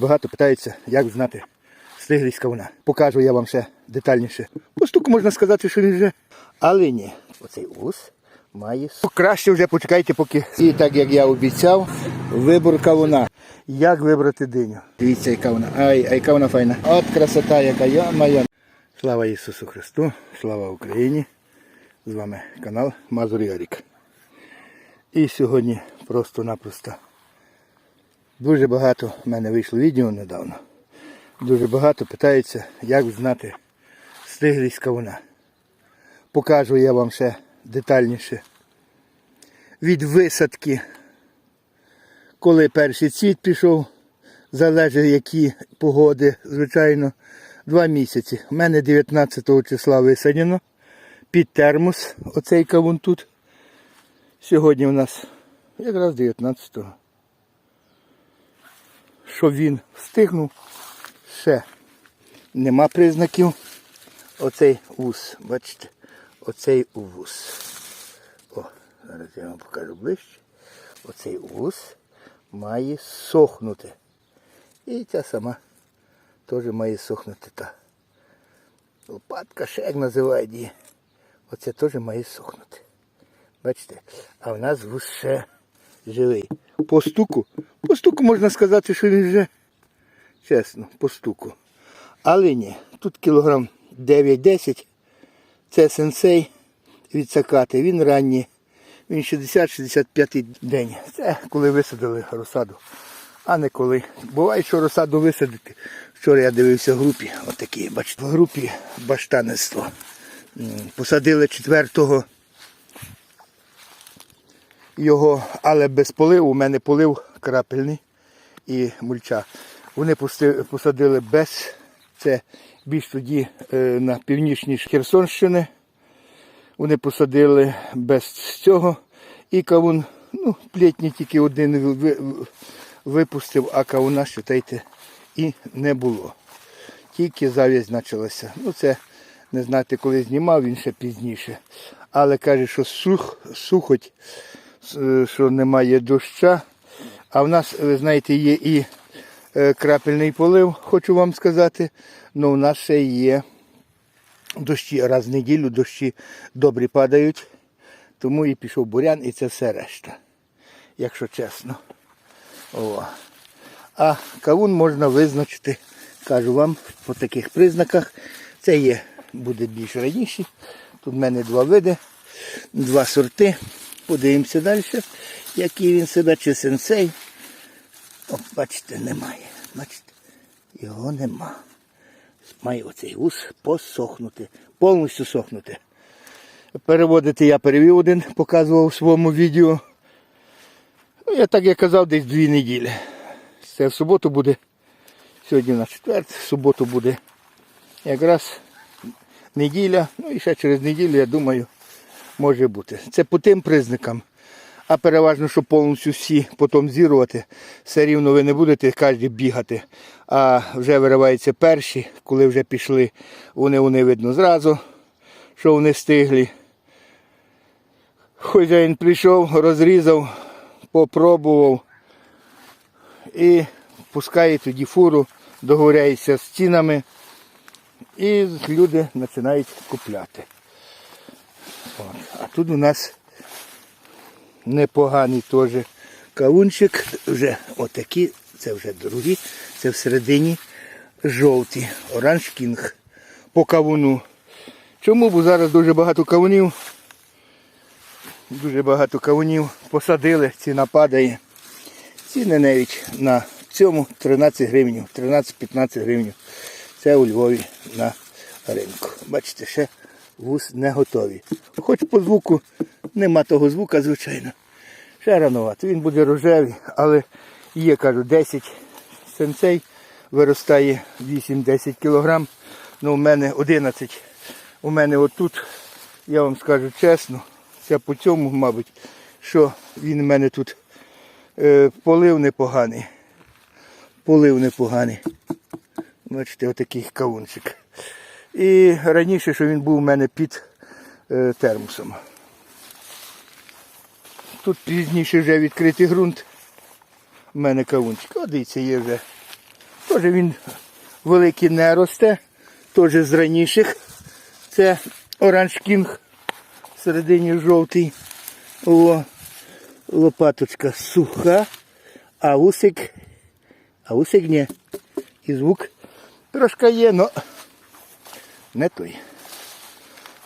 Багато питаються, як знати стиглість кавуна. Покажу я вам ще детальніше. По стуку можна сказати, що він вже. Але ні. Оцей ус має. Краще вже почекайте, поки. І так як я обіцяв, вибор кавуна. Як вибрати диню? Дивіться, яка вона. Ай, яка вона файна. От красота, яка я моя. Слава Ісусу Христу, слава Україні. З вами канал Мазур Ярік. І сьогодні просто-напросто Дуже багато в мене вийшло відео недавно. Дуже багато питаються, як знати стиглість кавуна. Покажу я вам ще детальніше. Від висадки, коли перший цвіт пішов, залежить які погоди, звичайно, два місяці. У мене 19 числа висадено під термос, оцей кавун тут. Сьогодні у нас якраз 19-го що він встигнув, ще нема признаків. Оцей вус, бачите, оцей вус. О, зараз я вам покажу ближче. Оцей вус має сохнути. І ця сама теж має сохнути та. Лопатка ще як називають її. Оце теж має сохнути. Бачите? А в нас вус ще живий. По стуку. По стуку можна сказати, що він вже чесно, по стуку. Але ні, тут кілограм 9-10. Це сенсей від сакати. Він ранній. Він 60-65 день. Це коли висадили розсаду. А не коли. Буває, що розсаду висадити. Вчора я дивився в групі, отакі, бачите, в групі баштанництво. Посадили 4 його, але без поливу. У мене полив крапельний і мульча. Вони посадили без, це більш тоді е, на північній Херсонщини. Вони посадили без цього. І кавун, ну, плетні тільки один ви- ви- випустив, а кавуна, считайте, і не було. Тільки зав'язь почалася. Ну, це не знати, коли знімав, він ще пізніше. Але каже, що сух, сухоть що немає доща. А в нас, ви знаєте, є і е, крапельний полив, хочу вам сказати. Ну, у нас ще є дощі раз в неділю, дощі добрі падають. Тому і пішов бурян, і це все решта. Якщо чесно. О. А кавун можна визначити, кажу вам, по таких признаках. Це є, буде більш раніше. Тут в мене два види, два сорти. Подивимося далі, який він себе, чи сенсей. О, бачите, немає. Бачите, його нема. Має оцей ус посохнути, повністю сохнути. Переводити я перевів один, показував у своєму відео. Ну, я так як казав, десь дві неділі. Це в суботу буде. Сьогодні на четвер, в суботу буде якраз неділя. Ну і ще через неділю, я думаю, може бути. Це по тим признакам. А переважно, щоб повністю всі потім зірувати, все рівно ви не будете кожен бігати. А вже вириваються перші, коли вже пішли, вони вони видно зразу, що вони стиглі. Хазяїн прийшов, розрізав, попробував і пускає тоді фуру, договоряється з цінами, і люди починають купляти. А тут у нас непоганий теж кавунчик. Вже отакі, це вже другі, це всередині жовті, оранж кінг по кавуну. Чому? Бо зараз дуже багато кавунів. Дуже багато кавунів посадили, ціна падає. Ціни навіть на цьому 13 гривень, 13-15 гривень. Це у Львові на ринку. Бачите, ще вуз не готові. Хоч по звуку нема того звука, звичайно. Ще рановато. Він буде рожевий, але є, кажу, 10 сенцей, виростає 8-10 кілограм. Ну, у мене 11. У мене отут, я вам скажу чесно, це по цьому, мабуть, що він у мене тут е, полив непоганий. Полив непоганий. Бачите, отакий кавунчик. І раніше, що він був у мене під е, термосом. Тут пізніше вже відкритий ґрунт. У мене кавунчик. О, дивіться, є вже Теж він великий не росте, теж з раніших. Це оранж кінг, всередині жовтий. О, лопаточка суха, а усик, а усик ні. І звук трошки є, але не той.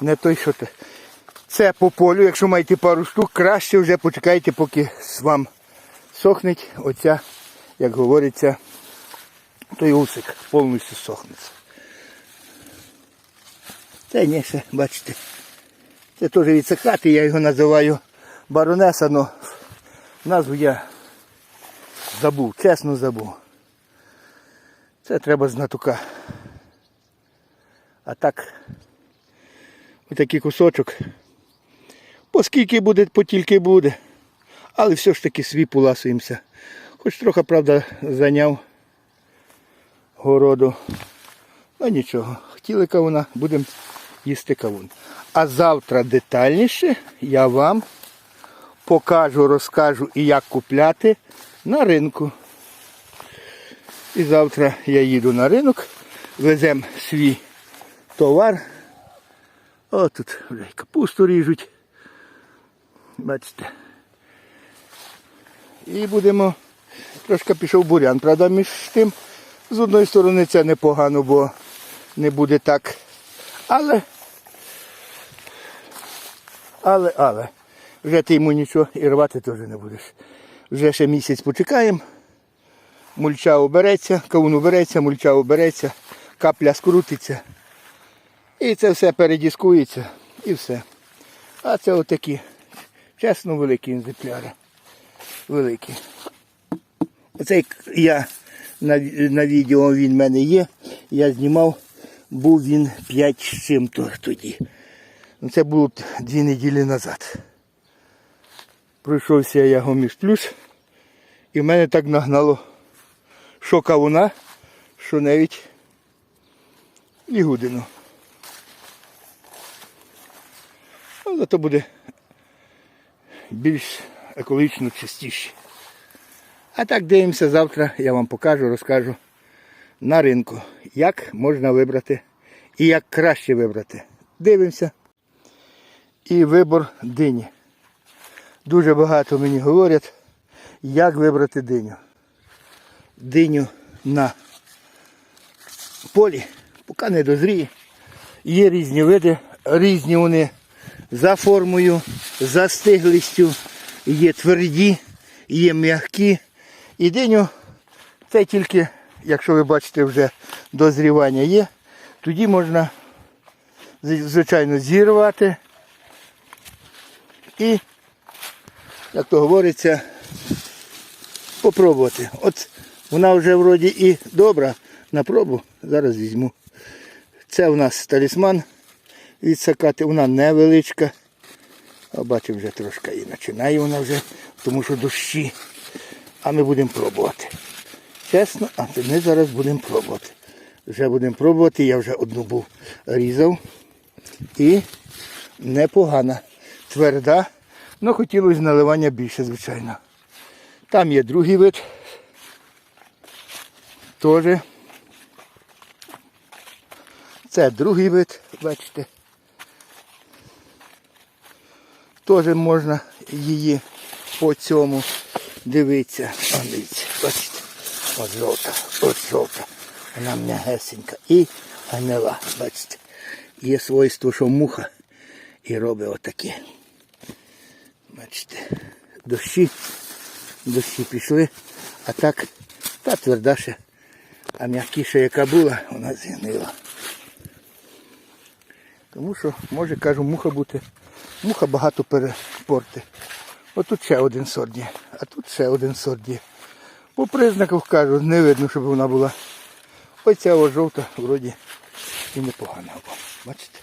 Не той, що те. Це по полю, якщо маєте пару штук, краще вже почекайте, поки вам сохнеть оця, як говориться, той усик повністю сохнеться. Це ні, ще, бачите. Це теж відсихати, я його називаю баронеса, але назву я забув, чесно забув. Це треба знатука. А так, отакий кусочок. Поскільки буде, потільки буде. Але все ж таки свій поласуємося. Хоч трохи, правда, зайняв городу. Ну нічого, хотіли кавуна, будемо їсти кавун. А завтра детальніше я вам покажу, розкажу і як купляти на ринку. І завтра я їду на ринок, веземо свій товар. О, тут вже капусту ріжуть. Бачите. І будемо. Трошки пішов бурян. Правда, між тим, з одної сторони це непогано, бо не буде так. Але. Але, але. Вже ти йому нічого і рвати теж не будеш. Вже ще місяць почекаємо. Мульча обереться, кавун обереться, мульча обереться, капля скрутиться. І це все передіскується і все. А це отакі, чесно, великі екземпляри. Великі. Оцей я на, на відео він в мене є. Я знімав, був він 5 з чим-то тоді. Ну, Це було дві неділі назад. Пройшовся я його між плюс. І в мене так нагнало що кавуна, що навіть і гудину. Але зато буде більш екологічно чистіше. А так дивимося завтра, я вам покажу, розкажу на ринку, як можна вибрати і як краще вибрати. Дивимося. І вибор дині. Дуже багато мені говорять, як вибрати диню. Диню на полі, поки не дозріє. Є різні види, різні вони за формою, за стиглістю, є тверді, є м'які. І диню це тільки, якщо ви бачите, вже дозрівання є, тоді можна, звичайно, зірвати і, як то говориться, попробувати. От вона вже вроді і добра на пробу. Зараз візьму. Це у нас талісман відсакати, вона невеличка. А бачив вже трошки і починає вона вже, тому що дощі. А ми будемо пробувати. Чесно, а ми зараз будемо пробувати. Вже будемо пробувати, я вже одну був різав. І непогана. Тверда, але хотілося наливання більше, звичайно. Там є другий вид. Теж. Це другий вид, бачите. Теж можна її по цьому дивитися. Дивіться, бачите. От жовта, от жовта. Вона м'ягесенька. І гнила, бачите. Є свойство, що муха і робить отаке. Бачите, дощі, дощі пішли, а так та тверда ще, а м'якіша яка була, вона згнила. Тому що може, кажу, муха бути. Муха багато перепорти. Отут ще один сорт є, а тут ще один сорт є. По признаках кажу, не видно, щоб вона була. Оця ось жовта вроді і непогана. О, Бачите?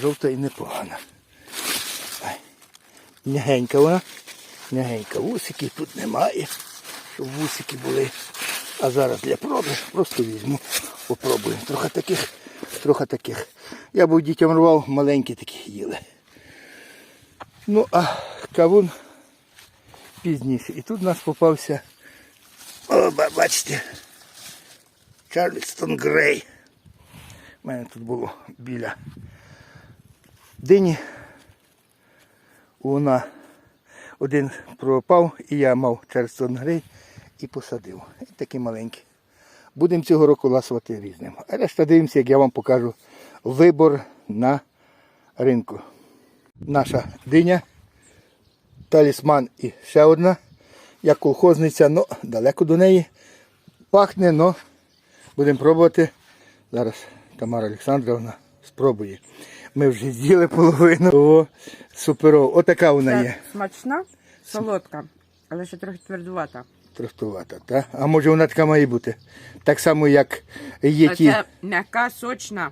Жовта і непогана. Ай. М'ягенька вона. М'ягенька. Вусиків тут немає, щоб вусики були. А зараз для проби просто візьму, попробую. Трохи таких, трохи таких. Я був дітям рвав, маленькі такі їли. Ну, а кавун пізніше. І тут у нас попався, о, бачите, Чарльстон Грей. У мене тут було біля дині. Вона один пропав, і я мав Чарльстон Грей і посадив. І такі маленькі. Будемо цього року ласувати різним. А решта дивимося, як я вам покажу вибор на ринку. Наша диня, талісман і ще одна. Як колхозниця, ну далеко до неї. Пахне, але будемо пробувати. Зараз Тамара Олександровна спробує. Ми вже з'їли половину. О, суперово. Отака вона є. Смачна, солодка, але ще трохи твердувата. Трохтувата, так? А може вона така має бути? Так само, як є ті. це м'яка, сочна,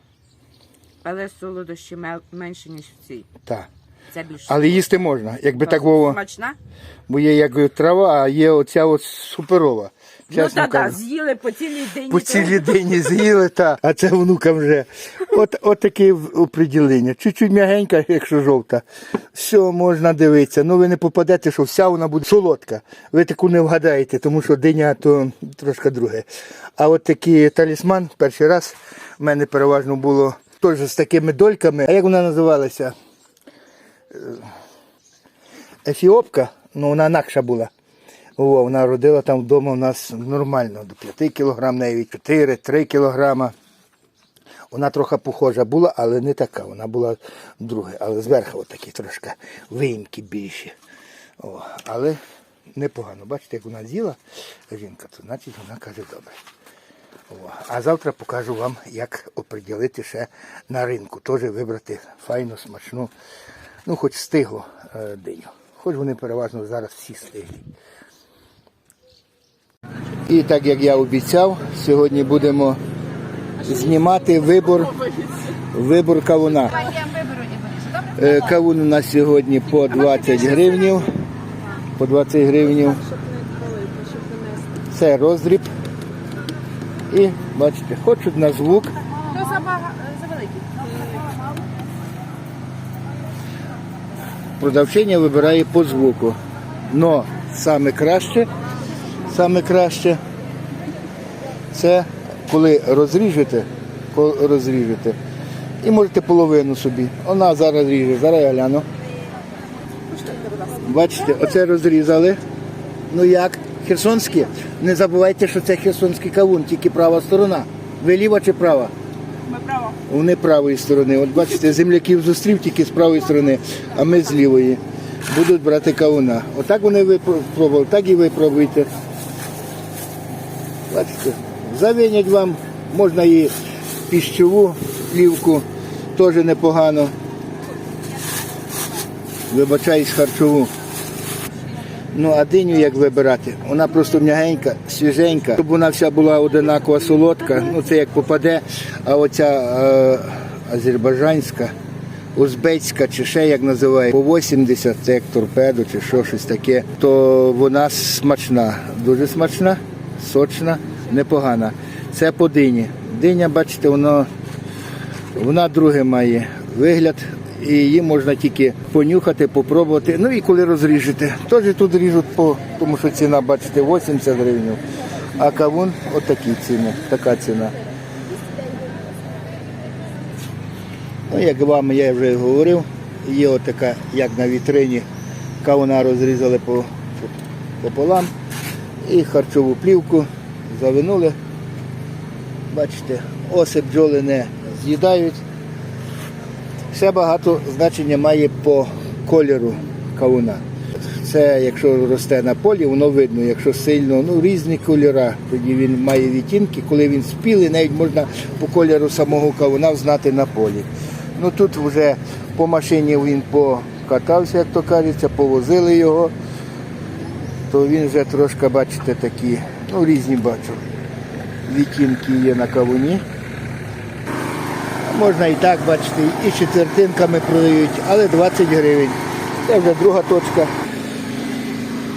але солодощі менше, ніж в цій. Та. Це більше. Але їсти можна. Якби Так, так Вова, Смачна? бо є як трава, а є оця от суперова. Ну та да, з'їли по цілій день. По цілій день з'їли, та, а це внукам вже. От, от таке оприділення. Чуть-чуть м'ягенька, якщо жовта. Все, можна дивитися. Ну ви не попадете, що вся вона буде солодка. Ви таку не вгадаєте, тому що диня то трошки друге. А от такий талісман перший раз в мене переважно було теж з такими дольками. А як вона називалася? Е, Ефіопка, ну вона інакша була. О, вона родила там вдома у нас нормально, до 5 кг, навіть 4-3 кг. Вона трохи похожа була, але не така. Вона була друга, але зверху такі трошки виїмки більші. О, але непогано. Бачите, як вона з'їла жінка, то значить вона каже добре. О, а завтра покажу вам, як оприділити ще на ринку. Теж вибрати файну, смачну, ну хоч стиглу е, диню. Хоч вони переважно зараз всі стиглі. І так як я обіцяв, сьогодні будемо знімати вибор, вибор кавуна. Е, Кавун у нас сьогодні по 20 гривнів. По 20 гривнів. Це роздріб. І бачите, хочуть на звук. Продавчиня вибирає по звуку. Но саме краще, саме краще це коли розріжете, розріжете. І можете половину собі. Вона зараз ріже, зараз я гляну. Бачите, оце розрізали. Ну як? Херсонські? Не забувайте, що це херсонський кавун, тільки права сторона. Ви ліва чи права? Ми право. Вони правої сторони. От бачите, земляків зустрів тільки з правої сторони, а ми з лівої. Будуть брати кавуна. Отак вони ви пробували, так і ви пробуйте. Бачите, завинять вам, можна і піщову плівку, теж непогано. Вибачаюсь харчову. Ну, а диню як вибирати? Вона просто м'ягенька, свіженька. Щоб вона вся була одинакова солодка, ну це як попаде. А оця е, азербайджанська, узбецька чи ще як називають, по 80, це як торпедо чи що щось таке, то вона смачна, дуже смачна, сочна, непогана. Це по дині. Диня, бачите, воно вона друге має вигляд, і її можна тільки понюхати, попробувати. Ну і коли розріжете. Теж тут ріжуть по, тому що ціна, бачите, 80 гривень. А кавун отакі ціни, така ціна. Ну, як вам я вже говорив, є отака, як на вітрині, кавуна розрізали по, пополам і харчову плівку завинули. Бачите, оси бджоли не з'їдають. Все багато значення має по кольору кавуна. Це якщо росте на полі, воно видно, якщо сильно, ну різні кольори, тоді він має відтінки, коли він спілий, навіть можна по кольору самого кавуна взнати на полі. Ну тут вже по машині він покатався, як то кажеться, повозили його, то він вже трошки, бачите, такі, ну різні бачу. Відтінки є на кавуні. Можна і так бачити, і четвертинками продають, але 20 гривень. Це вже друга точка.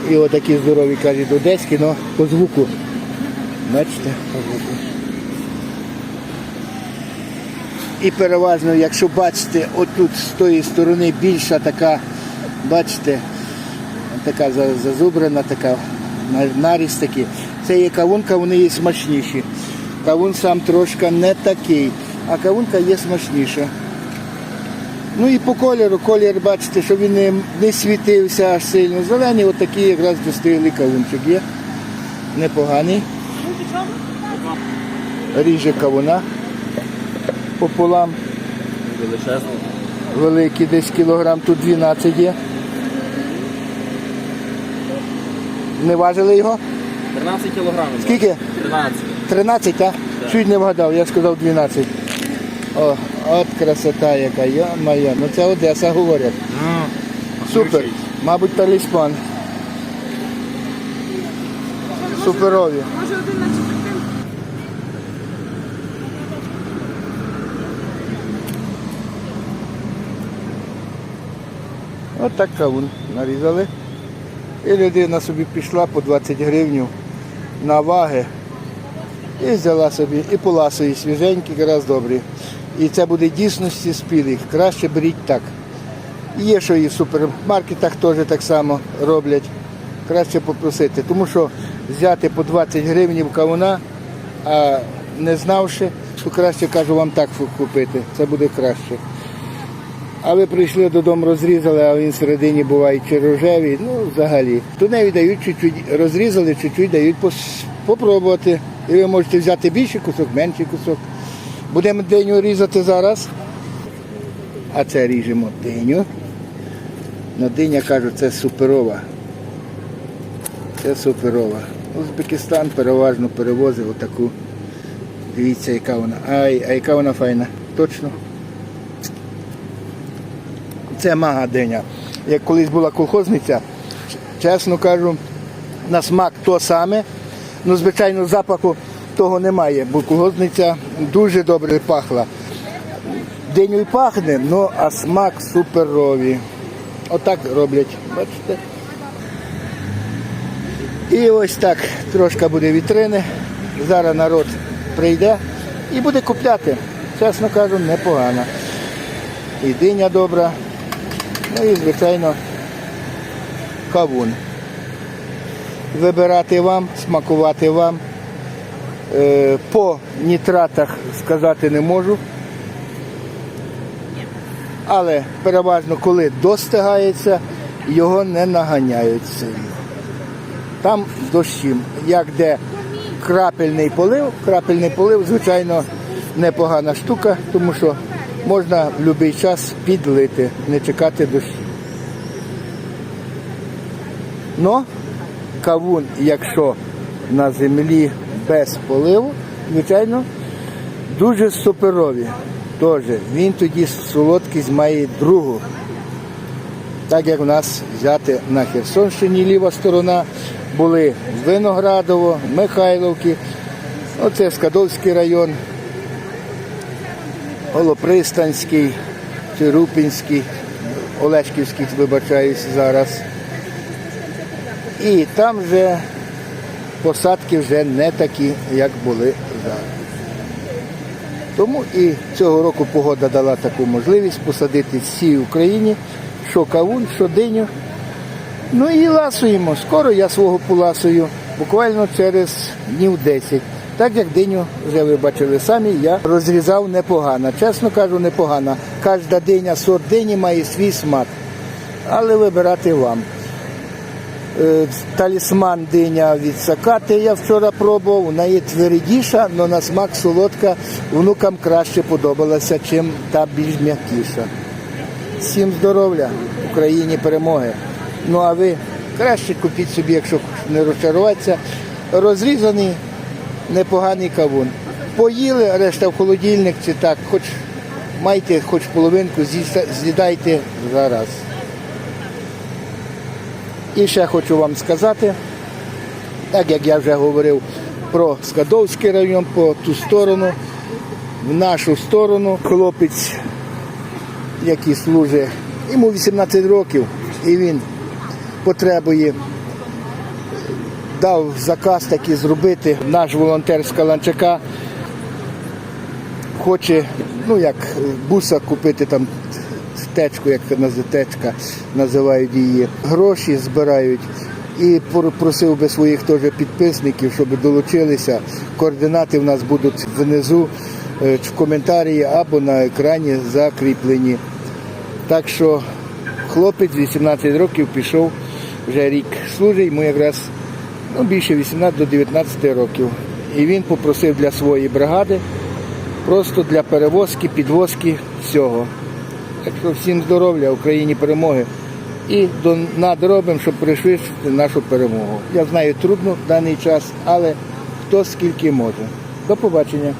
І отакі здорові кажуть одеські, але по звуку. Бачите, по звуку. І переважно, якщо бачите, отут з тої сторони більша така, бачите, така за- зазубрена, така наріз такий. Це є кавунка, вони є смачніші. Кавун сам трошки не такий, а кавунка є смачніша. Ну і по кольору, колір, бачите, що він не, не світився аж сильно. Зелений, отакий якраз достиглий кавунчик є. Непоганий. Ріже кавуна пополам. Величезний. Великий, десь кілограм, тут 12 є. Не важили його? 13 кілограмів. Скільки? 13. 13, так? Чуть не вгадав, я сказав 12. О, от красота яка, я моя. Ну це Одеса говорять. Супер. Мабуть, талісман. Суперові. Може один на четвертин? От кавун нарізали. І людина собі пішла по 20 гривень на ваги і взяла собі і поласої свіженькі, якраз добрі. І це буде дійсності спілих. Краще беріть так. Є, що і в супермаркетах теж так само роблять. Краще попросити. Тому що взяти по 20 гривень кавуна, а не знавши, то краще кажу вам так купити. Це буде краще. А ви прийшли додому, розрізали, а він всередині буває чи рожевий, ну взагалі. То неї дають чуть-чуть, розрізали, чуть-чуть дають попробувати. І ви можете взяти більший кусок, менший кусок. Будемо диню різати зараз. А це ріжемо диню. На диня кажуть, це суперова. Це суперова. Узбекистан переважно перевозив отаку. Дивіться, яка вона. Ай, а яка вона файна. Точно. Це мага диня. Як колись була колхозниця, чесно кажу, на смак то саме. Ну, звичайно, запаху того немає, бо колхозниця дуже добре пахла. Диню й пахне, ну а смак суперовий. Отак роблять. Бачите? І ось так трошки буде вітрини. Зараз народ прийде і буде купляти. Чесно кажу, непогано. І диня добра. Ну і, звичайно, кавун. Вибирати вам, смакувати вам. Е, По нітратах сказати не можу. Але переважно, коли достигається, його не наганяють сильно. Там дощі. Як де крапельний полив, крапельний полив, звичайно, непогана штука, тому що можна в будь-який час підлити, не чекати дощу. Но кавун, якщо на землі без поливу, звичайно, дуже суперові. Теж він тоді солодкість має другу. Так як в нас взяти на Херсонщині ліва сторона, були Виноградово, Михайловки, оце Скадовський район, Голопристанський, Чирупінський, Олешківський, вибачаюсь зараз. І там вже посадки вже не такі, як були зараз. Тому і цього року погода дала таку можливість посадити всій Україні, що кавун, що диню. Ну і ласуємо. Скоро я свого поласую, буквально через днів 10. Так як диню, вже ви бачили самі, я розрізав непогано. Чесно кажу, непогано. Кожна диня, сорт дині має свій смак. Але вибирати вам. Е, Талісман диня від сакати я вчора пробував, вона є твердіша, але на смак солодка. Внукам краще подобалася, чим та більш м'якіша. Всім здоров'я, Україні перемоги. Ну а ви краще купіть собі, якщо не розчаруватися, розрізаний непоганий кавун. Поїли, решта в холодильник чи так, хоч майте хоч половинку, з'їдайте зараз. І ще хочу вам сказати, так як я вже говорив про Скадовський район, по ту сторону, в нашу сторону хлопець, який служить, йому 18 років, і він потребує, дав заказ такий зробити. Наш волонтер з Каланчака хоче, ну як буса купити там течку, як наз- течка називають її. Гроші збирають І просив би своїх теж підписників, щоб долучилися. Координати в нас будуть внизу е, в коментарі або на екрані закріплені. Так що хлопець 18 років пішов, вже рік служить, йому якраз ну, більше 18 до 19 років. І він попросив для своєї бригади просто для перевозки, підвозки всього. Так що всім здоров'я, Україні перемоги. І надробимо, щоб пришвидшити нашу перемогу. Я знаю, трудно в даний час, але хто скільки може. До побачення.